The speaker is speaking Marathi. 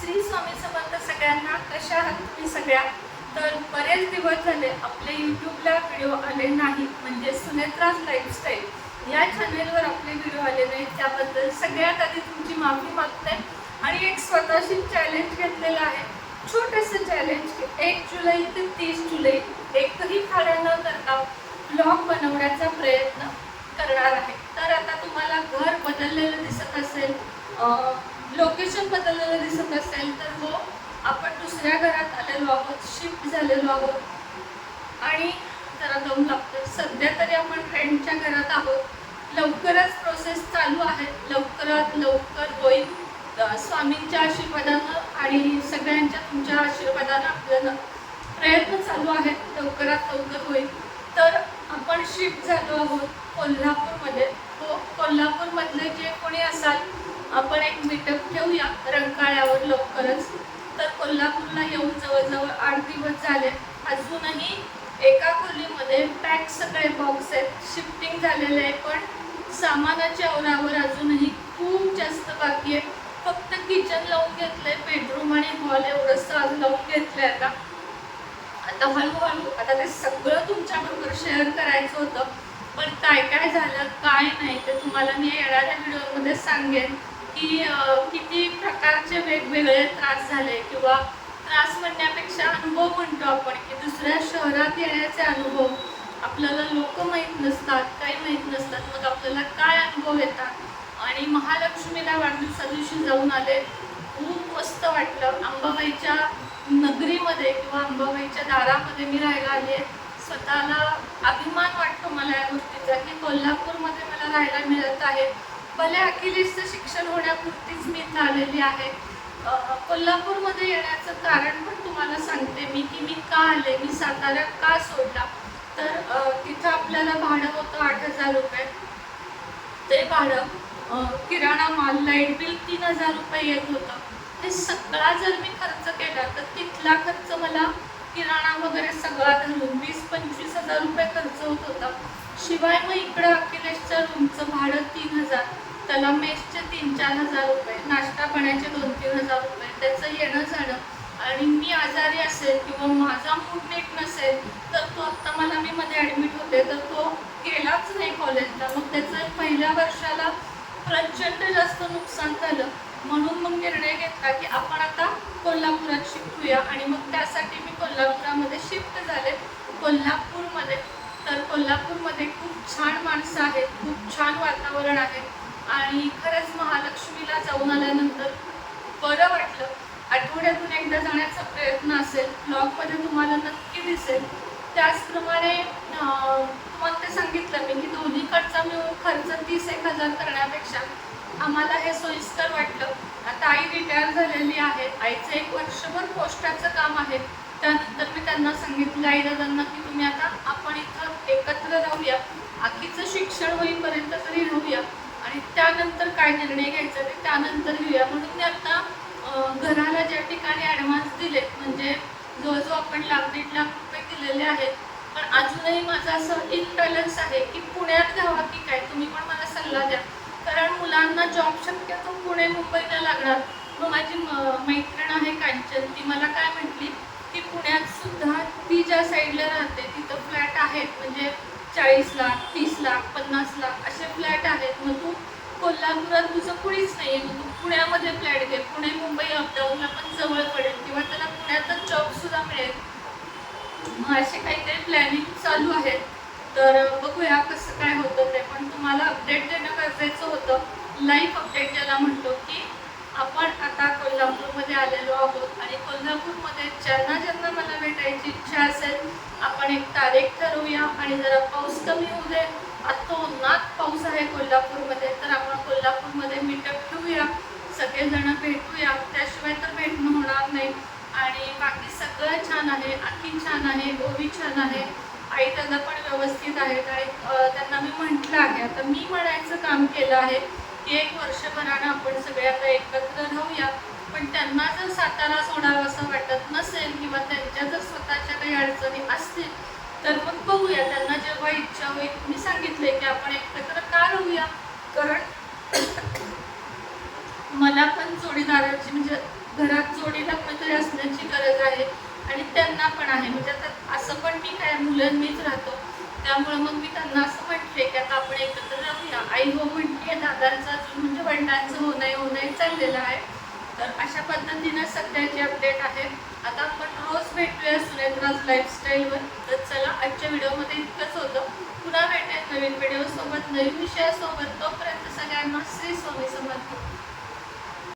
श्री स्वामी समर्थ सगळ्यांना कशा आहात तुम्ही सगळ्या? तर बरेच दिवस झाले आपले यूट्यूबला व्हिडिओ आले नाही म्हणजे सुनेत्राज लाईफस्टाईल या चॅनेलवर आपले व्हिडिओ आले नाही. त्याबद्दल सगळ्यात आधी तुमची माफी मागते आणि एक स्वतःशी चॅलेंज घेतलेलं आहे. छोटंसं चॅलेंज की एक जुलै ते तीस जुलै एकही खाड्या न करता ब्लॉग बनवण्याचा प्रयत्न करणार आहे. तर आता तुम्हाला घर बदललेलं दिसत असेल. लोकेशन बदललेलं दिसत असेल तर हो आपण दुसऱ्या घरात आलेलो आहोत शिफ्ट झालेलो आहोत. आणि जरा दम लागतो सध्या तरी आपण फ्रेंडच्या घरात आहोत. लवकरच प्रोसेस चालू आहे. लवकरात लवकर होईल. स्वामींच्या आशीर्वादानं आणि सगळ्यांच्या तुमच्या आशीर्वादानं आपल्याला प्रयत्न चालू आहेत. लवकरात लवकर होईल. तर आपण शिफ्ट झालो आहोत कोल्हापूरमध्ये. हो कोल्हापूरमधले जे कोणी असाल आपण एक मीटअप ठेवूया रंकाळ्यावर लवकरच. तर कोल्हापूरला येऊन जवळजवळ आठ दिवस झाले. अजूनही एका खोलीमध्ये पॅक सगळे बॉक्स आहेत. शिफ्टिंग झालेले आहे पण सामानाच्या आवरावर अजूनही खूप जास्त बाकी आहे. फक्त किचन लावून घेतलंय बेडरूम आणि हॉल एवढंच आज लावून घेतलंय आता. आता हळूहळू आता ते सगळं तुमच्याबरोबर शेअर करायचं होतं. पण काय काय झालं काय नाही ते तुम्हाला मी येणाऱ्या व्हिडिओमध्ये सांगेन. की किती प्रकारचे वेगवेगळे त्रास झाले किंवा त्रास म्हणण्यापेक्षा अनुभव म्हणतो आपण की दुसऱ्या शहरात येण्याचे अनुभव आपल्याला लोक माहीत नसतात काही माहीत नसतात. मग आपल्याला काय अनुभव येतात? आणि महालक्ष्मीला वाढदिवसा दिवशी जाऊन आले खूप मस्त वाटलं. अंबाबाईच्या नगरीमध्ये किंवा अंबाबाईच्या दारामध्ये मी राहायला आले. स्वतःला अभिमान वाटतो मला या गोष्टीचा की कोल्हापूरमध्ये मला राहायला मिळत आहे. भले अखिलेशचं शिक्षण होण्यापुरतीच मी इथं आलेली आहे. कोल्हापूरमध्ये येण्याचं कारण पण तुम्हाला सांगते मी की मी का आले? मी सातारा का सोडला? तर तिथं आपल्याला भाडं होतं आठ हजार रुपये. ते भाडं किराणा माल लाइट बिल तीन हजार रुपये येत होतं. ते सगळा जर मी खर्च केला तर तिथला खर्च मला किराणा वगैरे सगळा धरून वीस पंचवीस हजार रुपये खर्च होत होता. शिवाय मग इकडं अखिलेशच्या रूमचं भाडं तीन हजार. त्याला मेसचे तीन चार हजार रुपये नाश्ता पाण्याचे दोन तीन हजार रुपये त्याचं येणं जाणं. आणि मी आजारी असेल किंवा माझा मूड नीट नसेल तर तो आत्ता मला मी मध्ये ॲडमिट होते तर तो गेलाच नाही कॉलेजला मग त्याचं पहिल्या वर्षाला प्रचंड जास्त नुकसान झालं. म्हणून मग निर्णय घेतला की आपण आता कोल्हापुरात शिकूया. आणि मग त्यासाठी मी कोल्हापुरामध्ये शिफ्ट झाले कोल्हापूरमध्ये. तर कोल्हापूरमध्ये खूप छान माणसं आहेत खूप छान वातावरण आहे. आणि खरंच महालक्ष्मीला जाऊन आल्यानंतर बरं वाटलं. आठवड्यातून एकदा जाण्याचा प्रयत्न असेल ब्लॉगमध्ये तुम्हाला नक्की दिसेल. त्याचप्रमाणे तुम्हाला ते सांगितलं मी की दोन्हीकडचा मिळून खर्च तीस एक हजार करण्यापेक्षा आम्हाला हे सोयीस्कर वाटलं. आता आई रिटायर झालेली आहे. आईचं एक वर्षभर पोस्टाचं काम आहे. त्यानंतर मी त्यांना सांगितलं आई दादांना की तुम्ही आता आपण इथं एकत्र राहूया. आखीचं शिक्षण होईपर्यंत तरी राहूया. त्यानंतर काय निर्णय घ्यायचा ते त्यानंतर घेऊया. म्हणून मी आता घराला ज्या ठिकाणी ॲडव्हान्स दिले म्हणजे जवळजवळ आपण लाख दीड लाख रुपये दिलेले आहेत पण अजूनही माझं असं इनबॅलन्स आहे की पुण्यात घ्यावा की काय? तुम्ही पण मला सल्ला द्या. कारण मुलांना जॉब शक्यतो पुणे मुंबईला लागणार. मग माझी म- मैत्रीण आहे कांचन ती मला काय म्हटली? की पुण्यात सुद्धा ती ज्या साईडला राहते तिथं फ्लॅट आहेत म्हणजे चाळीस लाख तीस लाख पन्नास लाख असे फ्लॅट आहेत. मग कोल्हापुरात तुझं कुणीच नाही आहे तू पुण्यामध्ये फ्लॅट घे. पुणे मुंबई अपडाऊनला पण जवळ पडेल किंवा त्याला पुण्यातच जॉबसुद्धा मिळेल. मग असे काहीतरी प्लॅनिंग चालू आहेत. तर बघूया कसं काय होतं ते. पण तुम्हाला अपडेट देणं गरजेचं होतं. लाईफ अपडेट ज्याला म्हणतो की आपण आता कोल्हापूरमध्ये आलेलो आहोत. आणि कोल्हापूरमध्ये ज्यांना ज्यांना मला भेटायची इच्छा असेल आपण एक तारीख ठरवूया. आणि जरा पाऊस कमी होऊ दे आता पाऊस आहे कोल्हापूरमध्ये तर आपण कोल्हापूरमध्ये मीटअप ठेवूया सगळेजण भेटूया. त्याशिवाय तर भेटणं होणार नाही. आणि बाकी सगळं छान आहे. आखी छान आहे. गोवी छान आहे. आई त्यांना पण व्यवस्थित आहेत आणि त्यांना मी म्हटलं आहे. आता मी म्हणायचं काम केलं आहे की एक वर्षभरानं आपण सगळे आता एकत्र राहूया. पण त्यांना जर सातारा सोडावं असं वाटत नसेल किंवा त्यांच्या जर स्वतःच्या काही अडचणी असतील तर मग बघूया. त्यांना जेव्हा इच्छा मी सांगितले की आपण एकत्र का राहूया? कारण मला पण जोडीदाराची म्हणजे घरात जोडीला कोणीतरी असण्याची गरज आहे आणि त्यांना पण आहे. म्हणजे आता असं पण ठीक आहे मुलं मीच राहतो. त्यामुळे मग मी त्यांना असं म्हटले की आता आपण एकत्र राहूया. आई हो म्हणते दादांचं अजून म्हणजे वडिलांचं होणं होणं चाललेलं आहे. तर अशा पद्धतीनं सध्याचे अपडेट आहेत. आता आपण रोज भेटूया सुरेंद्राज लाईफस्टाईलवर तर चला आजच्या व्हिडिओमध्ये इतकंच होतं. पुन्हा भेटेल नवीन व्हिडिओ सोबत. नवीन विषयासोबत. तोपर्यंत सगळ्यांना श्री स्वामी समर्थ.